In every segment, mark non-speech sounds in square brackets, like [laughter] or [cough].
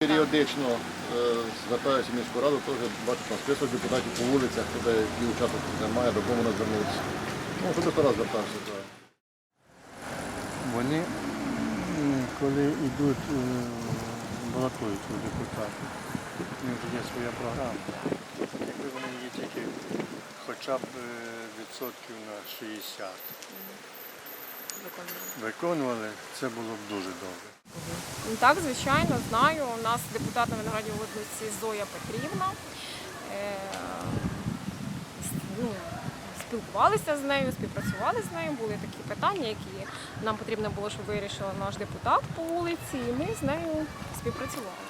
Періодично е, звертаюся в міську раду, теж бачу там список депутатів по вулицях, туди і учасник немає, до кого можна звернутися. Ну, особисто раз звертався. так. Вони, коли йдуть, е, балотують у депутати, у них є своя програма. Якби вони її тільки хоча б е, відсотків на 60 виконували, це було б дуже добре. Ну, Так, звичайно, знаю. У нас депутат на Виноградній області Зоя Петрівна. Е, ну, спілкувалися з нею, співпрацювали з нею. Були такі питання, які нам потрібно було, щоб вирішила наш депутат по вулиці, і ми з нею співпрацювали.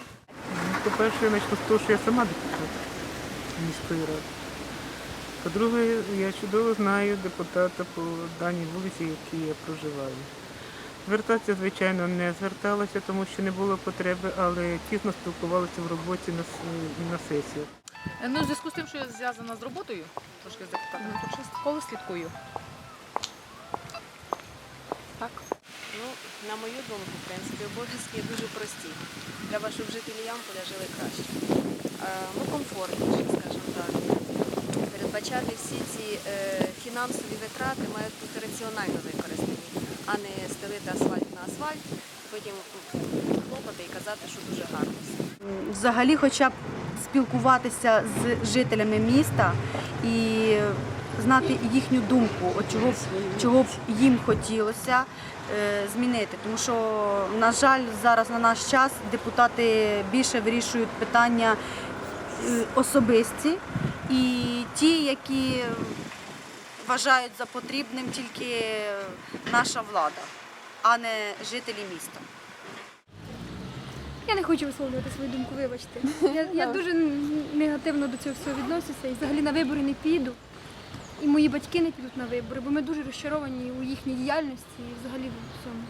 По-перше, я почну з того, що я сама депутат міської ради. По-друге, я чудово знаю депутата по даній вулиці, в якій я проживаю. Звертатися, звичайно, не зверталася, тому що не було потреби, але тісно спілкувалася в роботі на, на сесіях. Ну, в зв'язку з тим, що я зв'язана з роботою, трошки з депутатом, то частково слідкую. Так. Ну, на мою думку, в принципі, обов'язки дуже прості. Треба, щоб жителі Ямполя жили краще. Е, Ну, комфортніше, скажімо так. Передбачати всі ці е, фінансові витрати мають бути раціонально використані, а не стелити асфальт на асфальт, потім хлопати і казати, що дуже гарно взагалі хоча б спілкуватися з жителями міста і знати їхню думку, чого, б- чого б їм хотілося е, змінити. Тому що, на жаль, зараз на наш час депутати більше вирішують питання е, особисті і ті, які вважають за потрібним тільки наша влада, а не жителі міста. Я не хочу висловлювати свою думку, вибачте. [laughs] Я, я дуже негативно до цього всього відносюся і взагалі на вибори не піду. І мої батьки не підуть на вибори, бо ми дуже розчаровані у їхній діяльності і взагалі в всьому.